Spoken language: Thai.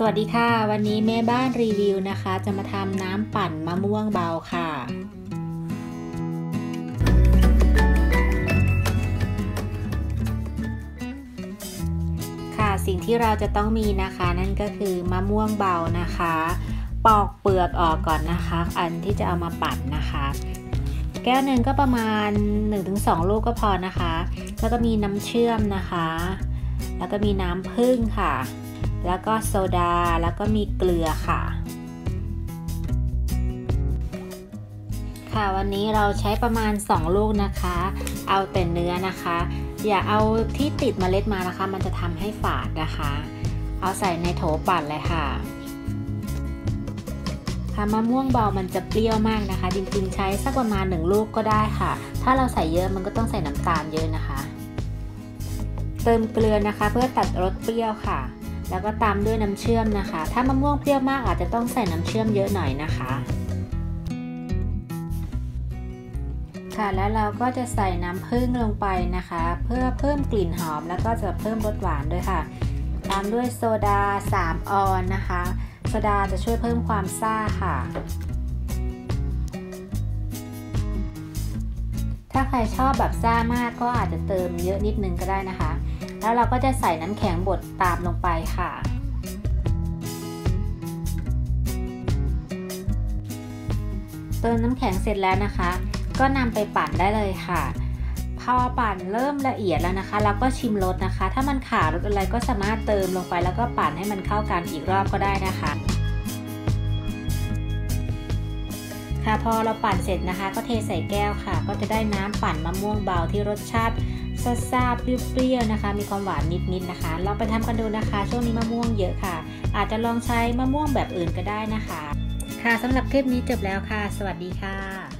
สวัสดีค่ะ วันนี้แม่บ้านรีวิวนะคะ จะมาทำน้ำปั่นมะม่วงเบาค่ะ ค่ะสิ่งที่เราจะต้องมีนะคะ นั่นก็คือมะม่วงเบานะคะ ปอกเปลือกออกก่อนนะคะ อันที่จะเอามาปั่นนะคะ แก้วหนึ่งก็ประมาณ 1-2 ลูกก็พอนะคะ แล้วก็มีน้ำเชื่อมนะคะ แล้วก็มีน้ำผึ้งค่ะ แล้วก็โซดา แล้วก็มีเกลือค่ะ ค่ะวันนี้เราใช้ประมาณ 2 ลูกนะคะ เอาแต่เนื้อนะคะ อย่าเอาที่ติดมเมล็ดมานะคะ มันจะทำให้ฝาดนะคะ เอาใส่ในโถปั่นเลยค่ะค่ะมะม่วงเบามันจะเปรี้ยวมากนะคะ จริงๆใช้สักประมาณ 1 ลูกก็ได้ค่ะ ถ้าเราใส่เยอะมันก็ต้องใส่น้ำตาลเยอะนะคะ เติมเกลือนะคะเพื่อตัดรสเปรี้ยวค่ะ แล้วก็ตามด้วยน้ำเชื่อมนะคะ ถ้ามะม่วงเปรี้ยวมากอาจจะต้องใส่น้ำเชื่อมเยอะหน่อยนะคะ ค่ะแล้วเราก็จะใส่น้ำผึ้งลงไปนะคะ เพื่อเพิ่มกลิ่นหอมแล้วก็จะเพิ่มรสหวานด้วยค่ะ ตามด้วยโซดา 3 ออนนะคะโซดาจะช่วยเพิ่มความซ่าค่ะถ้าใครชอบแบบซ่ามากก็อาจจะเติมเยอะนิดนึงก็ได้นะคะ แล้วเราก็จะใส่น้ำแข็งบดตามลงไปค่ะ เติมน้ำแข็งเสร็จแล้วนะคะ ก็นำไปปั่นได้เลยค่ะ พอปั่นเริ่มละเอียดแล้วนะคะ เราก็ชิมรสนะคะ ถ้ามันขาดรสอะไรก็สามารถเติมลงไปแล้วก็ปั่นให้มันเข้ากันอีกรอบก็ได้นะคะค่ะพอเราปั่นเสร็จนะคะ ก็เทใส่แก้วค่ะ ก็จะได้น้ำปั่นมะม่วงเบาที่รสชาติ ซ่าๆเปรี้ยวๆนะคะ มีความหวานนิดๆนะคะลองไปทำกันดูนะคะ ช่วงนี้มะม่วงเยอะค่ะ อาจจะลองใช้มะม่วงแบบอื่นก็ได้นะคะ ค่ะสำหรับคลิปนี้จบแล้วค่ะ สวัสดีค่ะ